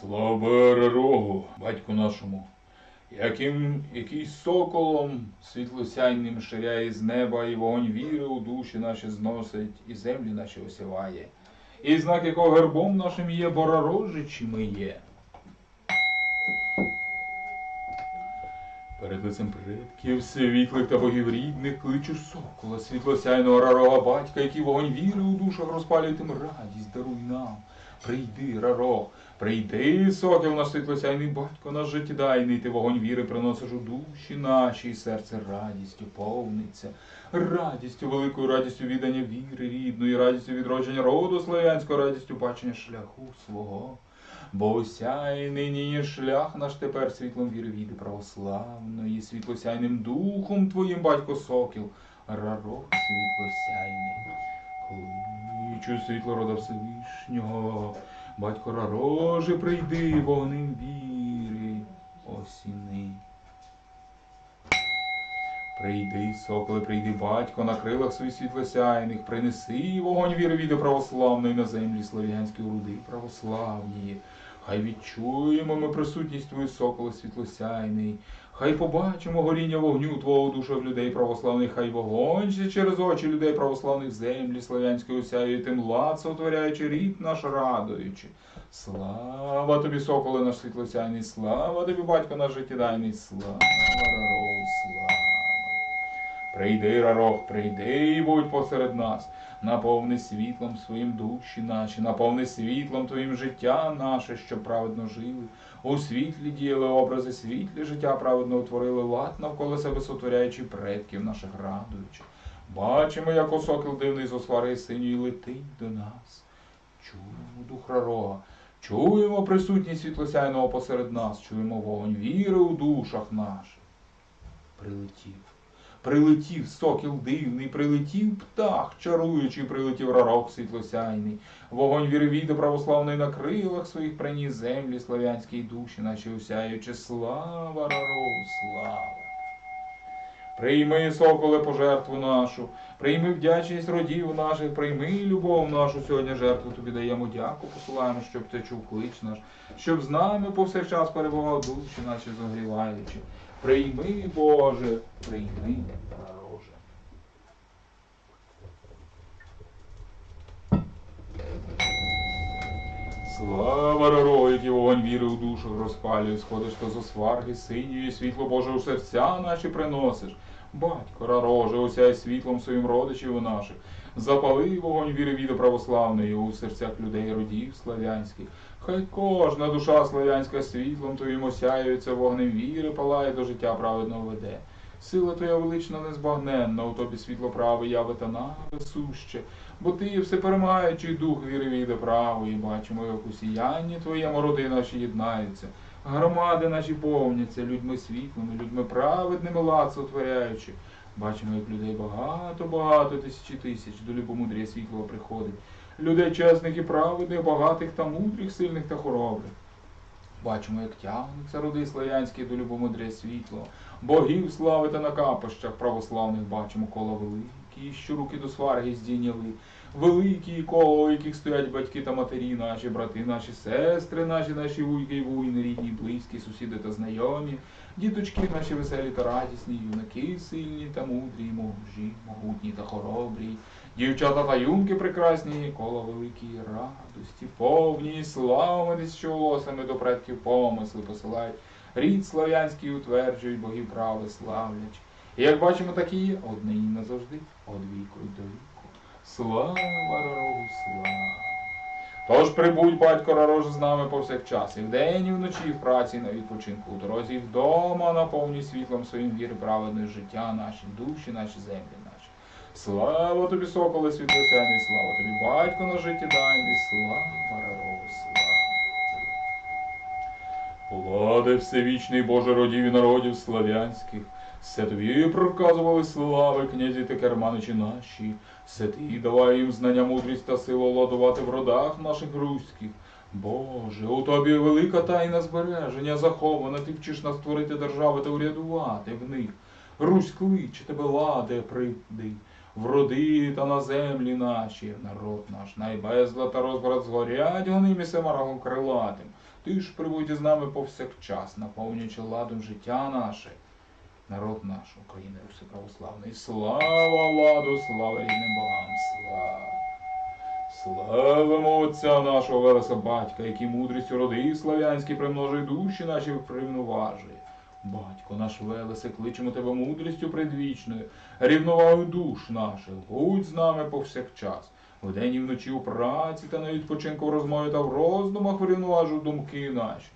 Слава рогу, батьку нашому, яким який соколом світлосяйним ширяє з неба, і вогонь віри у душі наші зносить, і землі наші осіває. І знак якого гербом нашим є, боророжичі ми є. Перед лицем предків світлих та богів рідних кличу сокола, світлосяйного рарога батька, який вогонь віри у душах розпалює тим радість, даруй нам. Прийди, рарог, прийди, сокіл наш світлосяйний батько наш життєдайний, ти вогонь віри приносиш у душі наші, і серце радістю повниться, радістю, великою радістю віддання віри рідної, радістю відродження роду славянського, радістю бачення шляху свого. Бо осяй нині шлях наш тепер світлом віри віди православної, світлосяйним духом твоїм, батько сокіл, рарок світлосяйний. Кличу світло рода Всевишнього, батько рароже, прийди, вогнем віри, осіни. Прийди, соколе, прийди, батько, на крилах своїх світлосяйних, принеси вогонь віри віди православної на землі слав'янські руди православні. Хай відчуємо ми присутність твою, соколе світлосяйний. Хай побачимо горіння вогню Твого душа в людей православних, хай вогонь через очі людей православних землі славянської осяє, тим лад сотворяючи рід наш радуючи. Слава тобі, соколе наш світлосяйний, слава тобі, батько наш життєдайний, слава слава. Прийди, Рарох, прийди і будь посеред нас. Наповни світлом своїм душі наші, наповни світлом твоїм життя наше, що праведно жили. У світлі діяли образи світлі, життя праведно утворили лад навколо себе сотворяючи предків наших радуючи. Бачимо, як осокіл дивний з освари синьої летить до нас. Чуємо дух рарога, чуємо присутність світлосяйного посеред нас, чуємо вогонь віри у душах наших. Прилетів. Прилетів сокіл дивний, прилетів птах, чаруючий, прилетів рарок світлосяйний. Вогонь віри віди православної на крилах своїх приніс землі славянській душі, наче усяючи слава раров, слава. Прийми, соколе, пожертву нашу, прийми вдячність родів наших, прийми любов нашу. Сьогодні жертву тобі даємо дяку, посилаємо, щоб ти чув клич наш, щоб з нами повсякчас перебував душі наші зогріваючи. Прийми, Боже, прийми, Боже. Слава Рарою, який вогонь віри у душу розпалює, сходиш то зо сварги синьої, світло Боже у серця наші приносиш. Батько Рароже, осяй світлом своїм родичів наших. Запали вогонь віри віди православної у серцях людей родів славянських. Хай кожна душа славянська світлом твоїм осяюється, вогнем віри палає до життя праведного веде. Сила твоя велична незбагненна, у тобі світло праве яви та нави суще, бо ти є всеперемаючий дух віри віди правої, бачимо, як у сіянні твоєму роди наші єднаються. Громади наші повняться людьми світлими, людьми праведними лад сотворяючи. Бачимо, як людей багато, багато тисячі тисяч до любомудрія світлого приходить. Людей чесних і праведних, багатих та мудрих, сильних та хоробрих. Бачимо, як тягнуться роди славянські до любомудря світлого. Богів славити на капищах православних бачимо кола великі, що руки до сварги здійняли. Великі коло, у яких стоять батьки та матері, наші брати, наші сестри, наші, наші вуйки і вуйни, рідні, близькі, сусіди та знайомі, діточки наші веселі та радісні, юнаки сильні та мудрі, мужі, могутні та хоробрі, дівчата та юнки прекрасні, коло великі радості, повні, славами що волосами до предків помисли посилають, рід слав'янський утверджують, богів прави славлять. І як бачимо, такі є однині назавжди, од віку й до віку. Слава Рарогу, слава. Тож прибудь, батько Рарож, з нами повсякчас, і вдень, і вночі, і в праці, і на відпочинку, у дорозі, і вдома, наповнюй світлом своїм віри праведне життя наші, душі, наші землі наші. Слава тобі, соколе, світлосяйний, слава тобі, батько на життєдайний, слава Рарогу, слава. Влади всевічний Боже родів і народів славянських, все тобі проказували слави, князі та керманичі наші, все ти давай їм знання, мудрість та силу владувати в родах наших руських. Боже, у тобі велика тайна збереження захована, ти вчиш нас створити держави та урядувати в них. Русь кличе тебе, ладе, прийди, в роди та на землі наші, народ наш, найбезла та розбрат згорять гоним і семарагом крилатим. Ти ж прибудь із нами повсякчас, наповнюючи ладом життя наше. Народ наш, України, Руси православний. Слава ладу, слава рідним богам, слава. Славимо Отця нашого Велеса Батька, який мудрістю роди слав'янські примножує душі наші привноважує. Батько наш Велесе, кличемо тебе мудрістю предвічною, рівновагою душ наших, будь з нами повсякчас. Вдень і вночі у праці та на відпочинку в розмові та в роздумах врівноважу думки наші,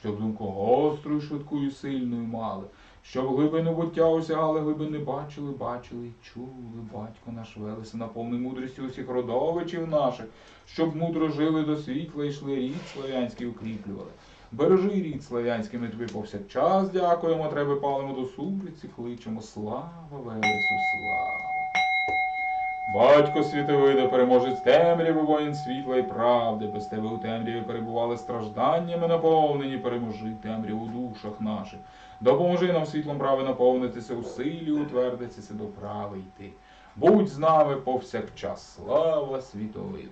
щоб думку гострою, швидкою, сильною мали, щоб глибину буття осягали, глибини бачили, бачили і чули, батько наш Велесе, наповни мудрістю усіх родовичів наших, щоб мудро жили до світла, йшли рід слав'янський укріплювали. Бережи рід слав'янський, ми тобі повсякчас дякуємо, треба палимо до супліці, кличемо слава Велесу, слава. Батько світовиде, переможець темряви, воїн світла і правди, без тебе у темряві перебували стражданнями наповнені, переможи темряву у душах наших. Допоможи нам світлом прави наповнитися у силі, утвердитися до прави йти. Будь з нами повсякчас, слава світовиду.